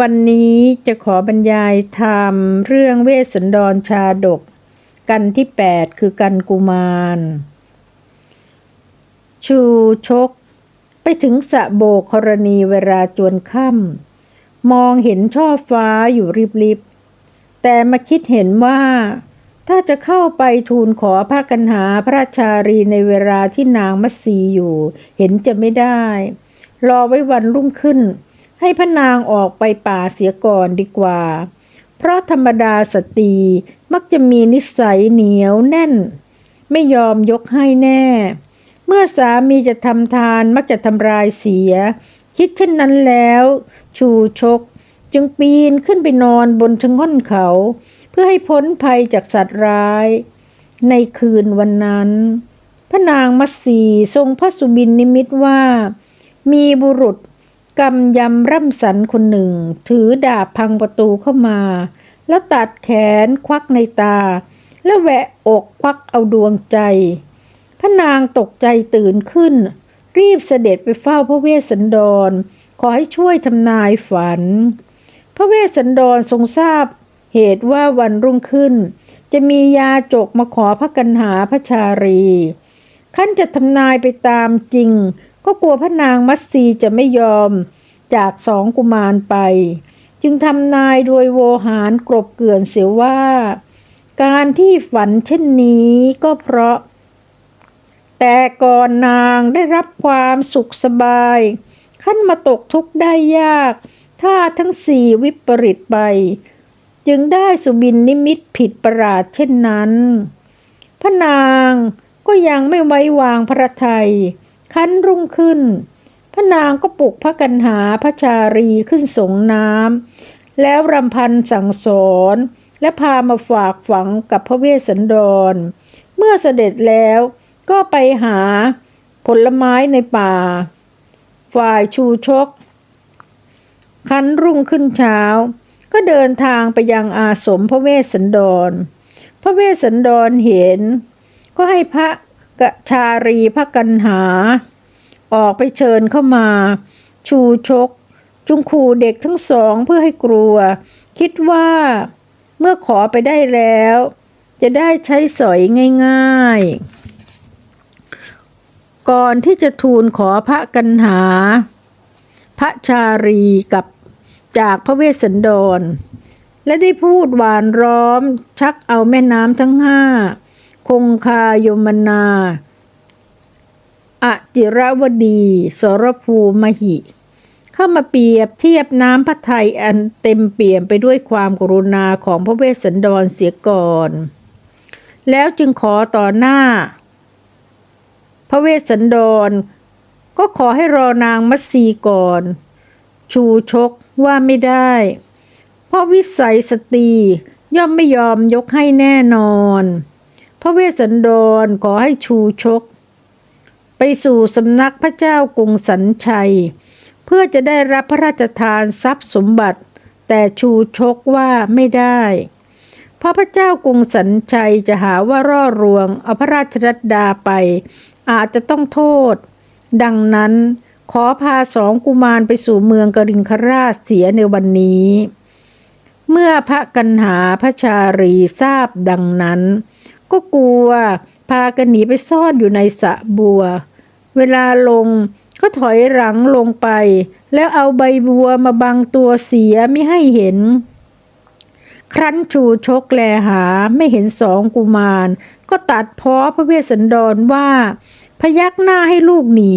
วันนี้จะขอบรรยายธรรมเรื่องเวสสันดรชาดก กันที่ 8 คือกันกุมาร ชูชก ไปถึงสะโบกรณีเวลาจวนค่ำมองเห็นช่อฟ้าอยู่ริบๆ แต่มาคิดเห็นว่า ถ้าจะเข้าไปทูลขอพระกันหาพระชารีในเวลาที่นางมัสีอยู่ เห็นจะไม่ได้ รอไว้วันรุ่งขึ้น ให้พระนางออกไปป่าเสียก่อนดีกว่า เพราะธรรมดาสตรีมักจะมีนิสัยเหนียวแน่น ไม่ยอมยกให้แน่ เมื่อสามีจะทำทานมักจะทำลายเสีย คิดเช่นนั้นแล้ว ชูชก จึงปีนขึ้นไปนอนบนชะง่อนเขา เพื่อให้พ้นภัยจากสัตว์ร้าย ในคืนวันนั้น พระนางมัสีทรงพระสุบินนิมิตว่า มีบุรุษ กำยำร่ำสันคนหนึ่ง ถือดาบพังประตูเข้ามา แล้วตัดแขนควักในตา แล้วแหวะอกควักเอาดวงใจ พระนางตกใจตื่นขึ้น รีบเสด็จไปเฝ้าพระเวสสันดร ขอให้ช่วยทำนายฝัน พระเวสสันดรทรงทราบ เหตุว่าวันรุ่งขึ้น จะมียาจกมาขอพระกันหาพระชารีขั้นจะทำนายไปตามจริง ก็กลัวพระนางมัตสีจะไม่ยอมจากสองกุมารไป จึงทำนายโดยโวหารกรบเกลื่อนเสียว่า การที่ฝันเช่นนี้ก็เพราะ แต่ก่อนนางได้รับความสุขสบาย ขั้นมาตกทุกข์ได้ยาก ถ้าทั้งสี่วิปริตไป จึงได้สุบินนิมิตผิดประหลาดเช่นนั้น พระนางก็ยังไม่ไว้วางพระทัย คันรุ่งขึ้น พระนางก็ปลุกพระกันหาพระชารีขึ้นสงน้ำแล้วรำพันสั่งสอนและพามาฝากฝังกับพระเวสสันดร เมื่อเสด็จแล้วก็ไปหาผลไม้ในป่า ฝ่ายชูชก คันรุ่งขึ้นเช้า ก็เดินทางไปยังอาสมพระเวสสันดร พระเวสสันดรเห็น ก็ให้พระ ชารีพระกันหา ออกไปเชิญเข้ามา ชูชก จุงขู่เด็กทั้งสองเพื่อให้กลัว คิดว่า เมื่อขอไปได้แล้ว จะได้ใช้สอยง่ายๆ ก่อนที่จะทูลขอพระกันหา พระชารีกับจากพระเวสสันดร และได้พูดหวานร้อมชักเอาแม่น้ำทั้งห้า คงคายมนาอจิรวดี สรภูมหิ เข้ามาเปรียบเทียบน้ำพระทัยอันเต็มเปี่ยมไปด้วยความกรุณาของพระเวสสันดรเสียก่อน แล้วจึงขอต่อหน้า พระเวสสันดร ก็ขอให้รอนางมัสีก่อน ชูชกว่าไม่ได้ เพราะวิสัยสตรีย่อมไม่ยอมยกให้แน่นอน พระเวสสันดรขอให้ชูชก ไปสู่สำนักพระเจ้ากรุงสันชัย เพื่อจะได้รับพระราชทานทรัพย์สมบัติ แต่ชูชกว่าไม่ได้ เพราะพระเจ้ากรุงสันชัยจะหาว่าร่อรวงเอาพระราชรัตดาไป อาจจะต้องโทษ ดังนั้นขอพาสองกุมารไปสู่เมืองกริงคราชเสียในวันนี้ เมื่อพระกันหาพระชารีทราบดังนั้น ก็กลัว พากันหนีไปซ่อนอยู่ในสระบัว เวลาลงก็ถอยหลังลงไป แล้วเอาใบบัวมาบังตัวเสียไม่ให้เห็น ครั้นชูชกแลหาไม่เห็นสองกุมาร ก็ตัดพ้อพระเวสสันดรว่า พยักหน้าให้ลูกหนี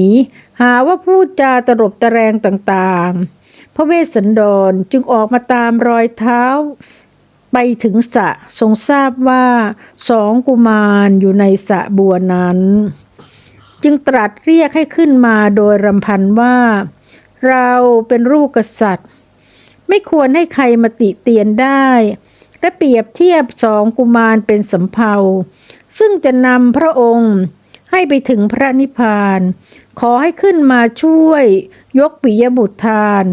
หาว่าพูดจาตรบตะแรงต่างๆ พระเวสสันดรจึงออกมาตามรอยเท้า ไปถึงสะทรงทราบว่าสองกุมารอยู่ในสะบัวนั้น จึงตรัสเรียกให้ขึ้นมาโดยรำพันว่า เราเป็นลูกกษัตริย์ ไม่ควรให้ใครมาติเตียนได้ และเปรียบเทียบสองกุมารเป็นสำเภาซึ่งจะนำพระองค์ให้ไปถึงพระนิพพาน ขอให้ขึ้นมาช่วยยกปิยบุตรทาน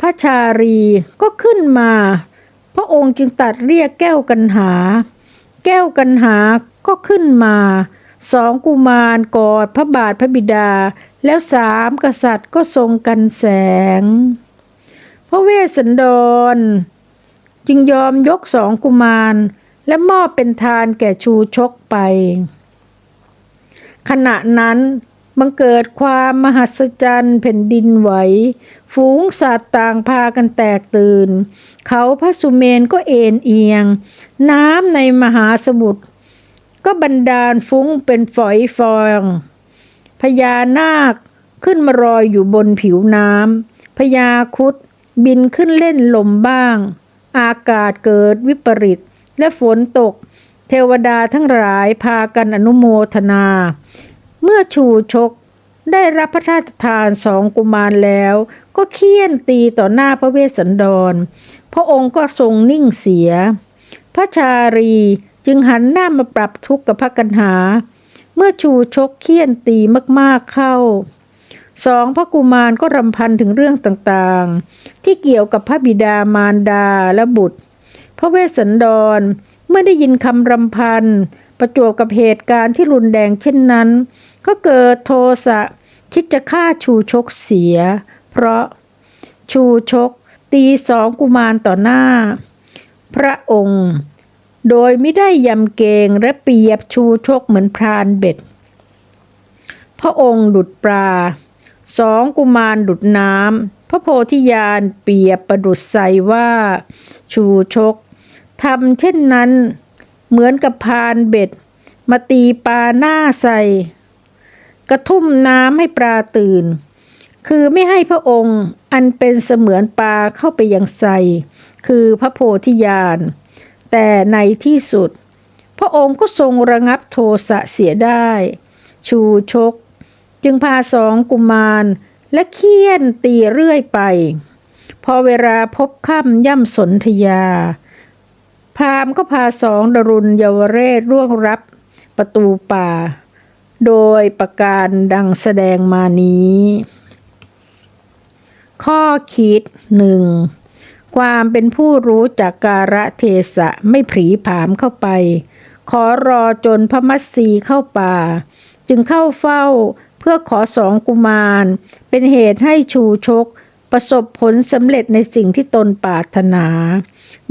พระชารีก็ขึ้นมา พระองค์จึงตัดเรียกแก้วกันหา แก้วกันหาก็ขึ้นมา สองกุมารกอดพระบาทพระบิดา แล้วสามกษัตริย์ก็ทรงกันแสง พระเวสสันดร จึงยอมยกสองกุมาร และมอบเป็นทานแก่ชูชกไป ขณะนั้นบังเกิดความมหัศจรรย์แผ่นดินไหว ฝูงสัตว์ต่างพากันแตกตื่น เขาพระสุเมนก็เอ็นเอียง น้ำในมหาสมุทรก็บันดาลฟุ้งเป็นฝอยฟองพญานาคขึ้นมารอยอยู่บนผิวน้ำพญาคุดบินขึ้นเล่นลมบ้าง อากาศเกิดวิปริต และฝนตก เทวดาทั้งหลายพากันอนุโมทนา เมื่อชูชกได้รับพระราชทานสองกุมารแล้ว ก็เคี่ยนตีต่อหน้าพระเวสสันดร พระองค์ก็ทรงนิ่งเสีย พระชารีจึงหันหน้ามาปรับทุกข์กับพระกันหา เมื่อชูชกเคี่ยนตีมากๆเข้าสองพระกุมารก็รำพันถึงเรื่องต่างๆ ที่เกี่ยวกับพระบิดามารดาและบุตร พระเวสสันดรเมื่อได้ยินคำรำพัน ประจวบกับเหตุการณ์ที่รุนแรงเช่นนั้น ก็เกิดโทสะคิดจะฆ่าชูชกเสีย เพราะ ชูชก ตีสองกุมารต่อหน้า พระองค์ โดยไม่ได้ยำเกงและเปียบชูชกเหมือนพรานเบ็ด พระองค์ดุดปลาสองกุมารดุดน้ำพระโพธิญาณเปียบประดุดใสว่า ชูชกทำเช่นนั้น เหมือนกับพานเบ็ด มาตีปลาหน้าใสกระทุ่มน้ำให้ปลาตื่น คือไม่ให้พระองค์อันเป็นเสมือนปลาเข้าไปยังใสคือพระโพธิญาณ แต่ในที่สุด พระองค์ก็ทรงระงับโทสะเสียได้ ชูชก จึงพาสองกุมารและเคี่ยนตีเรื่อยไป พอเวลาพบค่ำย่ำสนธยา พรามก็พาสองดรุณเยาวเรศร่วงรับประตูป่า โดยประการดังแสดงมานี้ ข้อคิดหนึ่งความเป็นผู้รู้จากการะเทศะไม่ผีผามเข้าไป ขอรอจนพระมัสสีเข้าป่า จึงเข้าเฝ้าเพื่อขอสองกุมาร เป็นเหตุให้ชูชก ประสบผลสำเร็จในสิ่งที่ตนปรารถนา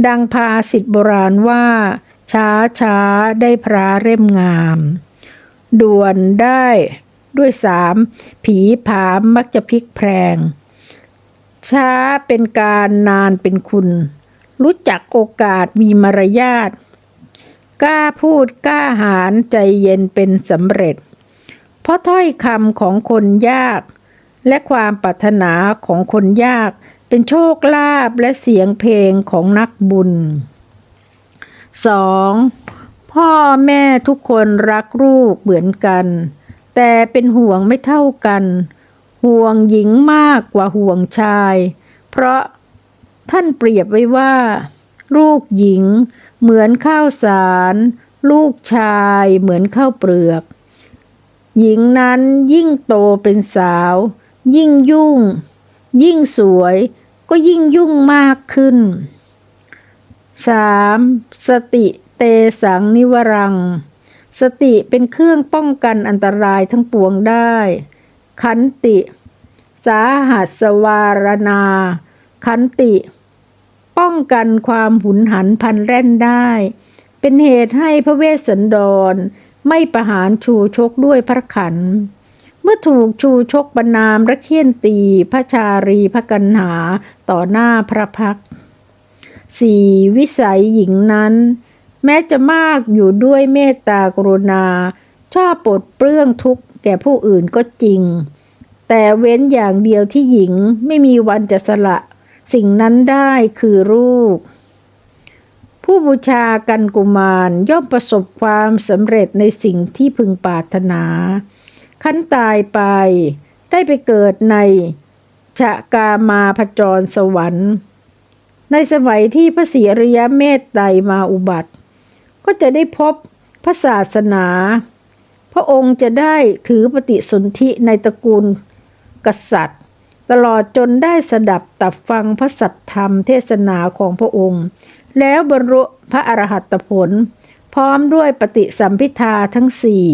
ดังภาษิตโบราณว่า ช้าช้าได้พระเล่มงาม ด่วนได้ด้วยสามผีผามมักจะพลิกแพลง ช้าเป็นการนานเป็นคุณ รู้จักโอกาสมีมารยาทกล้าพูดกล้าหาญใจเย็นเป็นสำเร็จ เพราะถ้อยคำของคนยาก และความปรารถนาของคนยาก เป็นโชคลาภและเสียงเพลงของนักบุญ 2. พ่อแม่ทุกคนรักลูกเหมือนกัน แต่เป็นห่วงไม่เท่ากัน ห่วงหญิงมากกว่าห่วงชาย เพราะท่านเปรียบไว้ว่า ลูกหญิงเหมือนข้าวสาร ลูกชายเหมือนข้าวเปลือก หญิงนั้นยิ่งโตเป็นสาว ยิ่งยุ่ง ยิ่งสวยก็ยิ่งยุ่งมากขึ้น 3. สติเตสังนิวรัง สติเป็นเครื่องป้องกันอันตรายทั้งปวงได้ ขันติ สาหัสวารณา ขันติ ป้องกันความหุนหันพันแร่นได้ เป็นเหตุให้พระเวสสันดร ไม่ประหารชูชกด้วยพระขัน เมื่อถูกชูชกบรรนามระเคียนตีพระชารีพระกันหาต่อหน้าพระพักสี่วิสัยหญิงนั้น แม้จะมากอยู่ด้วยเมตตากรุณา ชอบปลดเปลื้องทุกข์ แก่ผู้อื่นก็จริง แต่เว้นอย่างเดียวที่หญิงไม่มีวันจะสละ สิ่งนั้นได้คือลูก ผู้บูชากันกุมารย่อมประสบความสำเร็จในสิ่งที่พึงปรารถนา ขั้นตายไปได้ไปเกิดในชะกามาพจรสวรรค์ ในสมัยที่พระศรีอริยเมตไตรมาอุบัติ ก็จะได้พบพระศาสนา พระองค์จะได้ถือปฏิสนธิในตระกูลกษัตริย์ ตลอดจนได้สดับตับฟังพระสัทธรรมเทศนาของพระองค์ แล้วบรรลุพระอรหัตผล พร้อมด้วยปฏิสัมพิทาทั้งสี่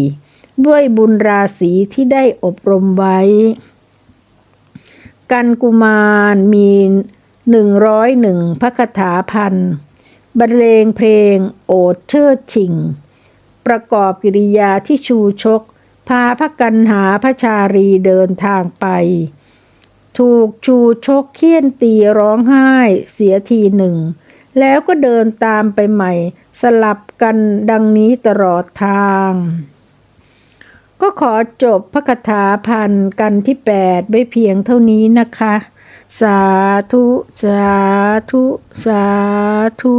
ด้วยบุญราศีที่ได้อบรมไว้ กันกุมารมีหนึ่งร้อยหนึ่งพระคาถาพันบรรเลงเพลงโอดเชิดชิง ประกอบกิริยาที่ชูชก พาพระกันหาพระชารีเดินทางไป ถูกชูชกเคี่ยนตีร้องไห้เสียทีหนึ่ง แล้วก็เดินตามไปใหม่ สลับกันดังนี้ตลอดทาง ก็ขอจบพระคาถาพันกันที่แปดไว้เพียงเท่านี้นะคะ สาธุ สาธุ สาธุ